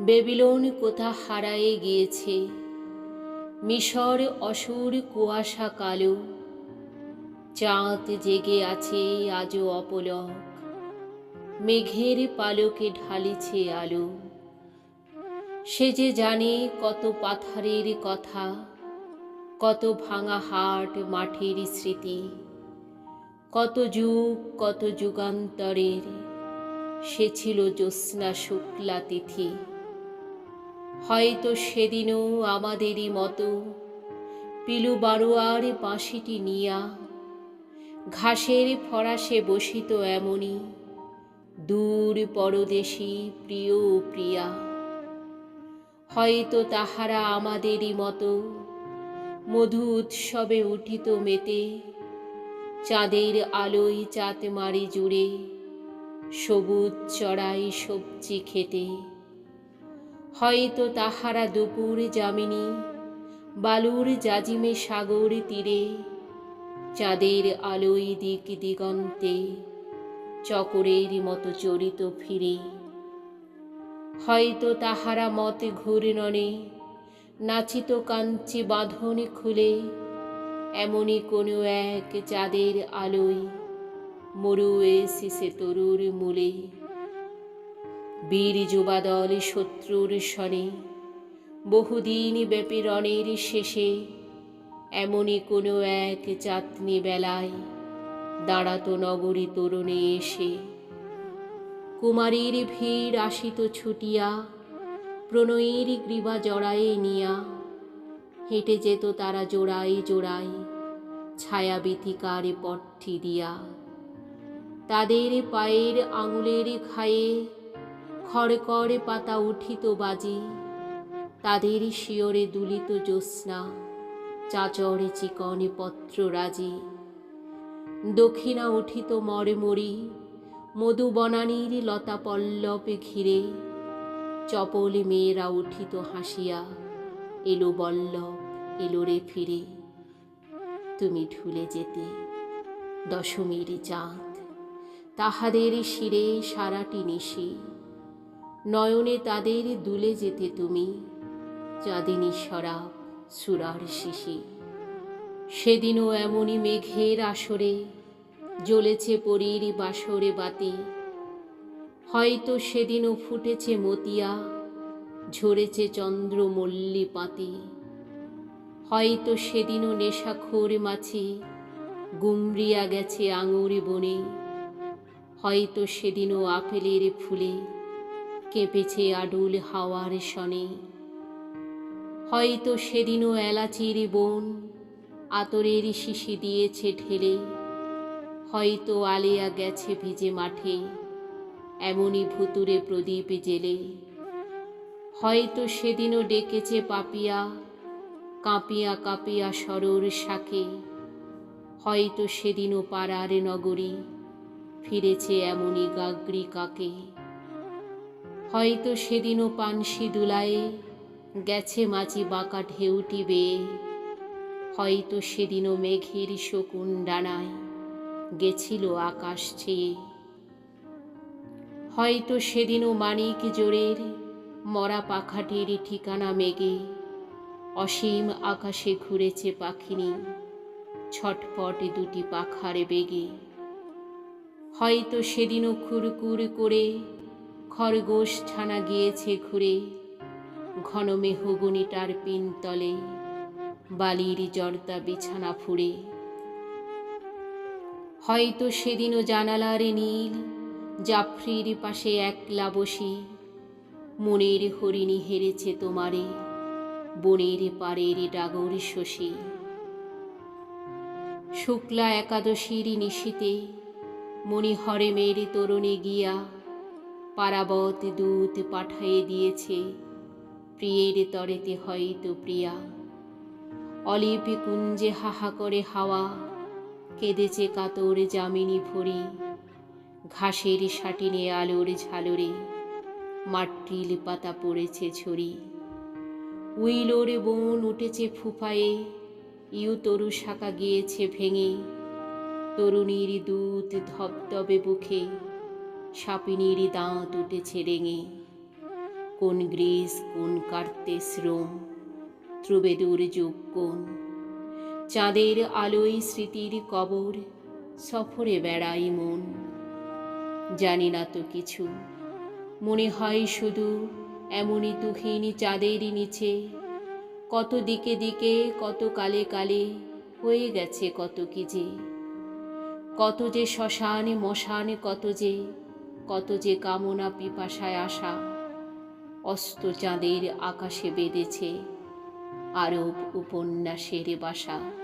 Babylon কোথা হারায়ে গিয়েছে? মিশর অসুর কুয়াশা কালো। চাঁদ জেগে আছে আজও অপলক। মেঘের পালকে ঢালিছে আলো। সে যে জানে কত পাথারের কথা, কত ভাঙা হাট মাঠের স্মৃতি, কত যুগ, কত যুগান্তরের। সে ছিল জ্যোৎস্না শুক্লা তিথি। হয়তো সেদিনও আমাদেরই মতো পিলু বারোয়ার বাঁশিটি নিয়া ঘাসের ফরাসে বসিত এমনই দূর পরদেশী প্রিয় প্রিয়া। হয়তো তাহারা আমাদেরই মতো মধু উৎসবে উঠিত মেতে চাঁদের আলোয় চাঁদ মারি জুড়ে সবুজ চড়াই সবজি খেতে হয়তো তাহারা দুপুর যামিনী, বালুর জাজিমে সাগর তীরে, চাঁদের আলোয় দিক দিগন্তে, চকরের মতো চরিত ফিরে। হয়তো তাহারা মতে ঘূর্ণনে, নাচিত কাঞ্চি বাঁধনে খুলে এমনই কোনো এক চাঁদের আলোয়, মরুয়ে শিশে তরুর মূলে। বীর যুবাদল শত্রুর সনে, বহুদিন ব্যাপী রণের শেষে, এমনই কোনো এক চাঁদনি বেলায় দাঁড়াতো নগরী তরুণে এসে। কুমারীর ভিড় আসিত ছুটিয়া, প্রণয়ের গ্রীবা জড়ায়ে নিয়া, হেঁটে যেত তারা জোড়ায় জোড়ায় ছায়া বিথিকার পট্টি দিয়া। তাদের পায়ের আঙুলের খায়ে খড়কড়ে পাতা উঠিত বাজি তাদের শিয়রে দুলিত জ্যোৎস্না, চাচরে চিকনে পত্র রাজি। দক্ষিণা উঠিত মরে মরি, মধু বনানীর লতা পল্লবে ঘিরে, চপলে মেয়েরা উঠিত হাসিয়া, এলো বল্লভ এলো রে ফিরে। তুমি ঢুলে যেতে, দশমীর চাঁদ, তাহাদের শিরে সারাটি নিশি। নয়নে তাদের দুলে যেতে তুমি, চাঁদিনী শরাব সুরার শিশি সেদিনও এমনই মেঘের আসরে জ্বলেছে পরীর বাসরে বাতি। হয়তো সেদিনও ফুটেছে মতিয়া, ঝরেছে চন্দ্র মল্লি পাতি। হয়তো সেদিনও নেশাখোর মাছি গুমরিয়া গেছে আঙুরে বনে। হয়তো সেদিনও আপেলের ফুলে কেঁপেছে আডুল হাওয়ার সনে হয়তো সেদিনও এলাচির বন আতরের শিশি দিয়েছে ঢেলে। হয়তো আলেয়া গেছে ভিজে মাঠে, এমনই ভুতুরে প্রদীপ জেলে। হয়তো সেদিনও ডেকেছে পাপিয়া, কাঁপিয়া কাঁপিয়া সরর শাকে হয়তো সেদিনও পাড়ার নগরী ফিরেছে এমনই গাগরি কাকে। হয়তো সেদিনও পানসি দুলায়ে গেছে মাঝি বাঁকা ঢেউটি বেয়ে। হয়তো সেদিনও মেঘের শকুন ডানায় গেছিল আকাশ চেয়ে। হয়তো সেদিনও মানিক জোরের মরা পাখাটির ঠিকানা মেঘে অসীম আকাশে ঘুরেছে পাখিনি ছটপট দুটি পাখার বেগে। হয়তো সেদিনও খুরকুর করে খরগোশ ছানা গিয়েছে ঘুরে, ঘন মেহগুনিটার পিনতলে বালির জর্দা বিছানা ফুড়ে। হয়তো সেদিনও জানালার নীল, জাফরির পাশে একলা বসি, মনের হরিণী হেরেছে তোমারে, বনের পাড়ের ডাগর শশী। শুক্লা একাদশীর নিশীতে মণিহরে মেরি তরুণে গিয়া পারাবত দূত পাঠাইয়ে দিয়েছে। প্রিয়ের তরেতে হয়তো প্রিয়া। অলিপি কুঞ্জে হাহা করে হাওয়া। কেঁদেছে কাতর জামিনী ভরি। ঘাসের সাটিনে আলোর ঝালরে মাটিল পাতা পড়েছে ঝরি উইলোরে বন উঠেছে ফুফায়ে। ইউ তরু শাখা গিয়েছে ভেঙে। তরুণীর দুধ ধবধবে বুকে। সাপিনীর দাঁত উঠেছে রেঙে। কোন গ্রিস, কোন কার্তেস শ্রম ত্রুবেদুর যুগ কোন? চাঁদের আলোয় স্মৃতির কবর, সফরে বেড়াই মন। জানি না তো কিছু, মনে হয় শুধু এমনই তুহিন চাঁদের নিচে। কত দিকে দিকে, কত কালে কালে হয়ে গেছে কত কি যে। কত যে শ্মশান, মশান, কত যে কত যে কামনা পিপাসায় আসা অস্ত চাঁদের আকাশে বেঁধেছে আরব উপন্যাসের বাসা।